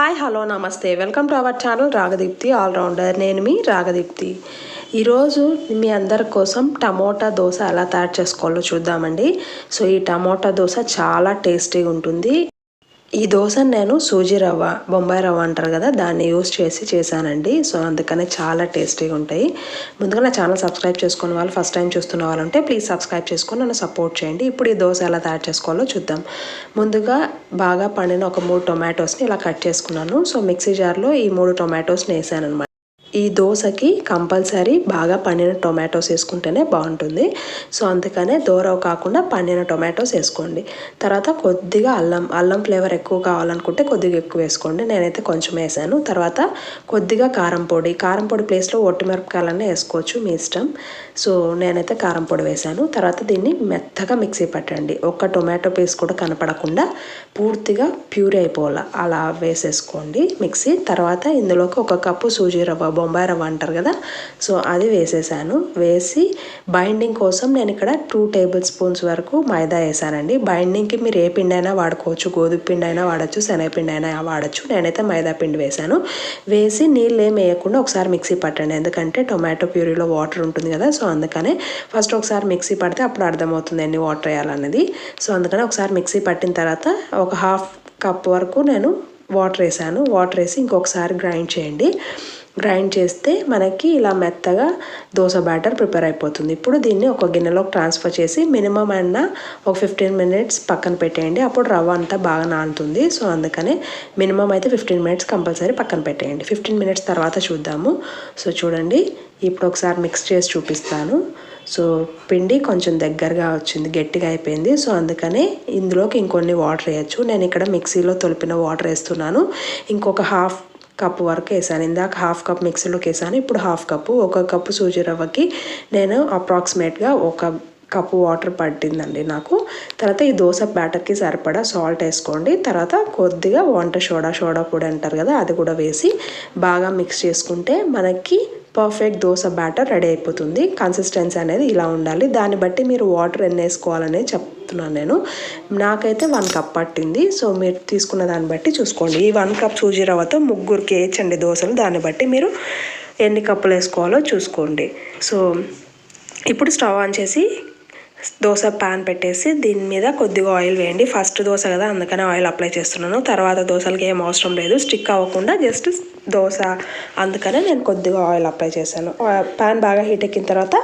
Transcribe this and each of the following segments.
Hi hello నమస్తే welcome to our channel Ragadeepthi allrounder నేను మీ రాగదీప్తి ఈరోజు మీ అందరి కోసం టమోటా దోశ ఎలా తయారు చేసుకోవాలో చూద్దామండి. సో ఈ టమోటా దోశ చాలా టేస్టీగా ఉంటుంది. ఈ దోశను నేను సూజీ రవ్వ బొంబాయి రవ్వ అంటారు కదా దాన్ని యూస్ చేసి చేశానండి. సో అందుకనే చాలా టేస్టీగా ఉంటాయి. ముందుగా నా ఛానల్ సబ్స్క్రైబ్ చేసుకున్న వాళ్ళు ఫస్ట్ టైం చూస్తున్న వాళ్ళు ఉంటే ప్లీజ్ సబ్స్క్రైబ్ చేసుకొని నన్ను సపోర్ట్ చేయండి. ఇప్పుడు ఈ దోశ ఎలా తయారు చేసుకోవాలో చూద్దాం. ముందుగా బాగా పండిన ఒక మూడు టొమాటోస్ని ఇలా కట్ చేసుకున్నాను. సో మిక్సీ జార్లో ఈ మూడు టొమాటోస్ని వేసాను అనమాట ఈ దోశకి కంపల్సరీ బాగా పండిన టొమాటోస్ వేసుకుంటేనే బాగుంటుంది. సో అందుకనే దూరవ కాకుండా పండిన టొమాటోస్ వేసుకోండి. తర్వాత కొద్దిగా అల్లం అల్లం ఫ్లేవర్ ఎక్కువ కావాలనుకుంటే కొద్దిగా ఎక్కువ వేసుకోండి. నేనైతే కొంచెం వేసాను. తర్వాత కొద్దిగా కారం పొడి కారం పొడి ప్లేస్లో ఒట్టిమిరపకాయలన్నీ వేసుకోవచ్చు మీ ఇష్టం. సో నేనైతే కారం పొడి వేసాను. తర్వాత దీన్ని మెత్తగా మిక్సీ పట్టండి. ఒక్క టొమాటో పేస్ట్ కూడా కనపడకుండా పూర్తిగా ప్యూర్ అయిపోవాలి. అలా వేసేసుకోండి మిక్సీ. తర్వాత ఇందులోకి ఒక కప్పు సూజీ రవ్వ బొంబాయి రవ్వ అంటారు కదా. సో అది వేసేసాను. వేసి బైండింగ్ కోసం నేను ఇక్కడ టూ టేబుల్ స్పూన్స్ వరకు మైదా వేసానండి. బైండింగ్కి మీరు ఏ పిండి అయినా వాడుకోవచ్చు. గోధుమ పిండి అయినా వాడచ్చు శనగపిండి అయినా వాడచ్చు. నేనైతే మైదా పిండి వేసాను. వేసి నీళ్ళు ఏం వేయకుండా ఒకసారి మిక్సీ పట్టండి. ఎందుకంటే టొమాటో ప్యూరీలో వాటర్ ఉంటుంది కదా. సో అందుకనే ఫస్ట్ ఒకసారి మిక్సీ పడితే అప్పుడు అర్థమవుతుంది ఎన్ని వాటర్ వేయాలన్నది. సో అందుకని ఒకసారి మిక్సీ పట్టిన తర్వాత ఒక హాఫ్ కప్ వరకు నేను వాటర్ వేసాను. వాటర్ వేసి ఇంకొకసారి గ్రైండ్ చేయండి. గ్రైండ్ చేస్తే మనకి ఇలా మెత్తగా దోశ బ్యాటర్ ప్రిపేర్ అయిపోతుంది. ఇప్పుడు దీన్ని ఒక గిన్నెలోకి ట్రాన్స్ఫర్ చేసి మినిమం అయినా ఒక ఫిఫ్టీన్ మినిట్స్ పక్కన పెట్టేయండి. అప్పుడు రవ్వ అంతా బాగా నానుతుంది. సో అందుకనే మినిమం అయితే ఫిఫ్టీన్ మినిట్స్ కంపల్సరీ పక్కన పెట్టేయండి. ఫిఫ్టీన్ మినిట్స్ తర్వాత చూద్దాము. సో చూడండి. ఇప్పుడు ఒకసారి మిక్స్ చేసి చూపిస్తాను. సో పిండి కొంచెం దగ్గరగా వచ్చింది. గట్టిగా అయిపోయింది. సో అందుకనే ఇందులోకి ఇంకొన్ని వాటర్ వేయచ్చు. నేను ఇక్కడ మిక్సీలో తొలిపిన వాటర్ వేస్తున్నాను. ఇంకొక హాఫ్ కప్ వరకు వేసాను. ఇందాక హాఫ్ కప్ మిక్సీలోకి వేసాను. ఇప్పుడు హాఫ్ కప్పు ఒక కప్పు సూజీ రవ్వకి నేను అప్రాక్సిమేట్గా ఒక కప్పు వాటర్ పట్టిందండి నాకు. తర్వాత ఈ దోశ బ్యాటర్కి సరిపడా సాల్ట్ వేసుకోండి. తర్వాత కొద్దిగా వంట సోడా సోడా పొడి అంటారు కదా అది కూడా వేసి బాగా మిక్స్ చేసుకుంటే మనకి పర్ఫెక్ట్ దోశ బ్యాటర్ రెడీ అయిపోతుంది. కన్సిస్టెన్సీ అనేది ఇలా ఉండాలి. దాన్ని బట్టి మీరు వాటర్ ఎన్ని వేసుకోవాలనే చెప్తున్నాను నేను. నాకైతే వన్ కప్ పట్టింది. సో మీరు తీసుకున్న దాన్ని బట్టి చూసుకోండి. ఈ వన్ కప్ సూజీ రవ్వతో ముగ్గురికి వేయచ్చండి దోశలు. దాన్ని బట్టి మీరు ఎన్ని కప్పులు వేసుకోవాలో చూసుకోండి. సో ఇప్పుడు స్టవ్ ఆన్ చేసి దోశ ప్యాన్ పెట్టేసి దీని మీద కొద్దిగా ఆయిల్ వేయండి. ఫస్ట్ దోశ కదా అందుకనే ఆయిల్ అప్లై చేస్తున్నాను. తర్వాత దోశలకి ఏం అవసరం లేదు. స్టిక్ అవ్వకుండా జస్ట్ దోశ అందుకనే నేను కొద్దిగా ఆయిల్ అప్లై చేశాను. ప్యాన్ బాగా హీట్ ఎక్కిన తర్వాత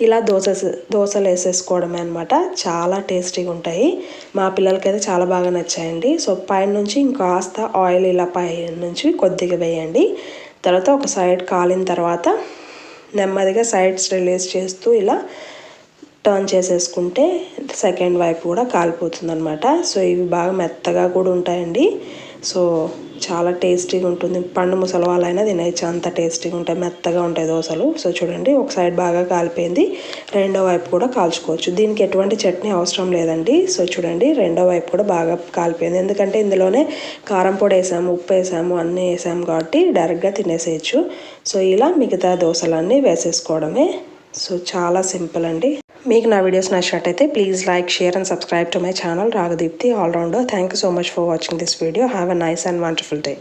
ఇలా దోశ దోశలు వేసేసుకోవడమే అనమాట చాలా టేస్టీగా ఉంటాయి. మా పిల్లలకైతే చాలా బాగా నచ్చాయండి. సో పైన నుంచి ఇంకాస్త ఆయిల్ ఇలా పై నుంచి కొద్దిగా వేయండి. తర్వాత ఒక సైడ్ కాలిన తర్వాత నెమ్మదిగా సైడ్స్ రిలీజ్ చేస్తూ ఇలా టర్న్ చేసేసుకుంటే సెకండ్ వైపు కూడా కాలిపోతుంది అనమాట సో ఇవి బాగా మెత్తగా కూడా ఉంటాయండి. సో చాలా టేస్టీగా ఉంటుంది. పండు ముసలి వాళ్ళైనా తినేయచ్చు. అంత టేస్టీగా ఉంటాయి. మెత్తగా ఉంటాయి దోశలు. సో చూడండి ఒక సైడ్ బాగా కాలిపోయింది. రెండో వైపు కూడా కాల్చుకోవచ్చు. దీనికి ఎటువంటి చట్నీ అవసరం లేదండి. సో చూడండి రెండో వైపు కూడా బాగా కాలిపోయింది. ఎందుకంటే ఇందులోనే కారం పొడి వేసాము ఉప్పు వేసాము అన్నీ వేసాము కాబట్టి డైరెక్ట్గా తినేసేయచ్చు. సో ఇలా మిగతా దోశలన్నీ వేసేసుకోవడమే. సో చాలా సింపుల్ అండి. మీకు నా వీడియోస్ నచ్చినట్టయితే please like share and subscribe to my channel. Ragadeepthi allrounder thank you so much for watching this video have a nice and wonderful day